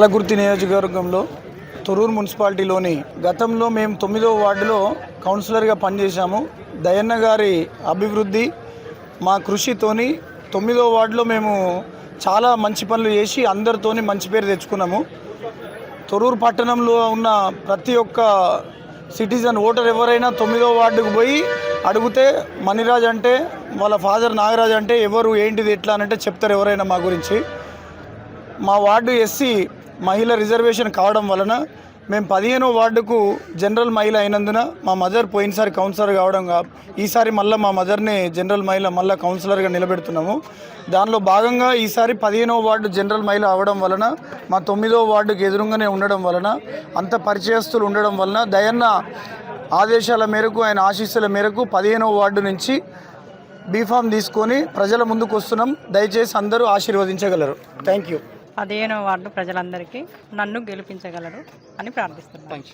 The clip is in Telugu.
పాలకుర్తి నియోజకవర్గంలో తొరూరు మున్సిపాలిటీలోని గతంలో మేము తొమ్మిదవ వార్డులో కౌన్సిలర్గా పనిచేశాము. దయన్న గారి అభివృద్ధి మా కృషితోని తొమ్మిదవ వార్డులో మేము చాలా మంచి పనులు చేసి అందరితోని మంచి పేరు తెచ్చుకున్నాము. తొరూరు పట్టణంలో ఉన్న ప్రతి ఒక్క సిటిజన్ ఓటర్ ఎవరైనా తొమ్మిదో వార్డుకు పోయి అడిగితే మణిరాజ్ అంటే వాళ్ళ ఫాదర్ నాగరాజ్ అంటే ఎవరు ఏంటిది ఎట్లా అని అంటే చెప్తారు ఎవరైనా మా గురించి. మా వార్డు ఎస్సీ మహిళ రిజర్వేషన్ కావడం వలన మేము పదిహేనో వార్డుకు జనరల్ మహిళ అయినందున మా మదర్ పోయినసారి కౌన్సిలర్ కావడం ఈసారి మళ్ళీ మా మదర్ని జనరల్ మహిళ మళ్ళీ కౌన్సిలర్గా నిలబెడుతున్నాము. దానిలో భాగంగా ఈసారి పదిహేనో వార్డు జనరల్ మహిళ అవడం వలన మా తొమ్మిదో వార్డుకి ఎదురుగానే ఉండడం వలన అంత పరిచయస్తులు ఉండడం వలన దయన్న ఆదేశాల మేరకు ఆయన ఆశీస్సుల మేరకు పదిహేనో వార్డు నుంచి బీఫామ్ తీసుకొని ప్రజల ముందుకు వస్తున్నాం. దయచేసి అందరూ ఆశీర్వదించగలరు. Thank you. పదిహేనవ వార్డు ప్రజలందరికీ నన్ను గెలిపించగలరు అని ప్రార్థిస్తున్నాను.